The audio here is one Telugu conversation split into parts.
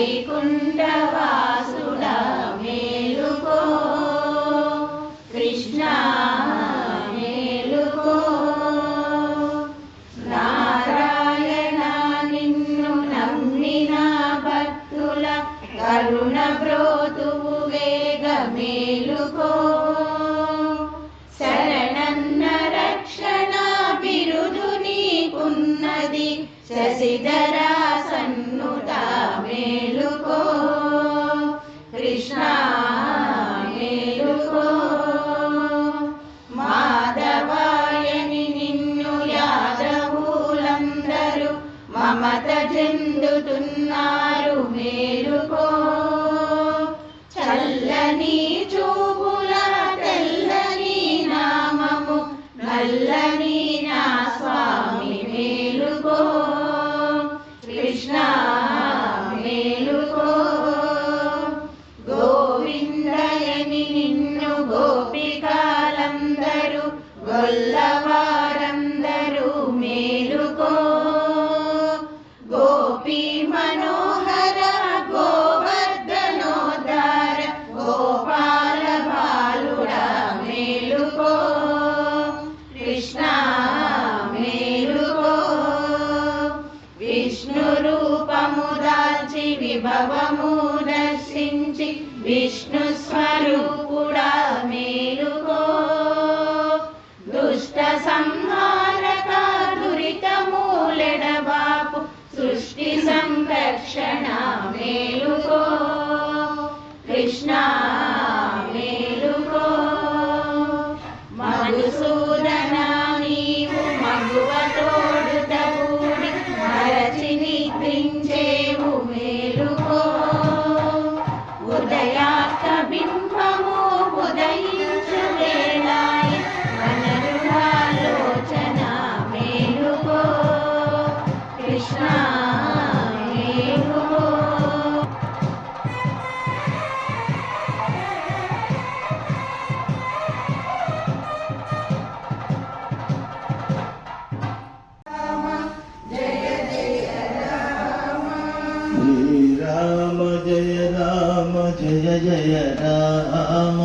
వైకుంఠ వాసుడ మేలుకో. కృష్ణ మేలుకో. నారాయణ నిన్ను నమ్మిన భక్తుల కరుణ బ్రోతువు వేగ మేలుకో. శరణన్న రక్షణ బిరుదు నీకున్నది శశిధర కృష్ణ మేలుకో మాధవాయని నిన్ను యాదవులందరూ మమత చెందుతున్నారు మేలుకో. చల్లని చూపుల తెల్లని నామము నల్లని విభవము దర్శించి విష్ణు స్వరూపుడా మేలుకో. దుష్ట సంహారక దురిత మూలెడబాపు సృష్టి సంరక్షణ మేలుకో. కృష్ణ మేలుకో. మధుసూదన నీవు మగువ తోడుత జయ రామ జయ జయ రామ.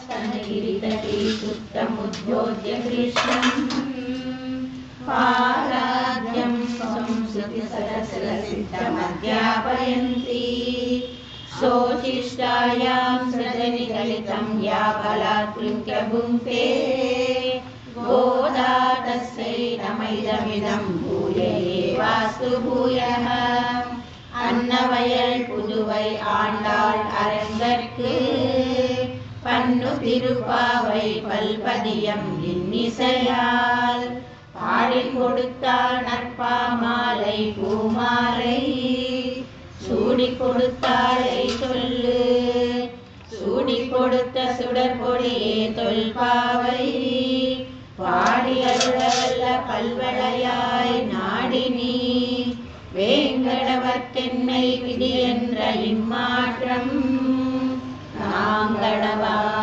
स्तनगिरितटीसुत्तमुद्योत्य कृष्णम् पाराद्यं संस्कृतिसरसरसिद्धमध्यापयन्ति शोचिष्टायां सृजनिकलितं या बलात्कृत्य भुङ्क्ते गोदातस्यैतमैदमिदं भूय एवास्तु भूयः அன்னவயல் புதுவை ஆண்டாள் அரங்கற்கு பன்னு திருப்பாவை பல்பதியம் இன்னிசையால் பாடி கொடுத்தாள் நற்பாமாலை பூமாலை சூடி கொடுத்தாரை சொல்லு. சூடி கொடுத்த சுடற்கொடியே தொல்பாவை. பாடி அருளவல்ல பல்வளையாய் நாடி நீ. வேங்கடவர் தென்னை விதி என்ற இம்மாற்றம். நாங்கடவா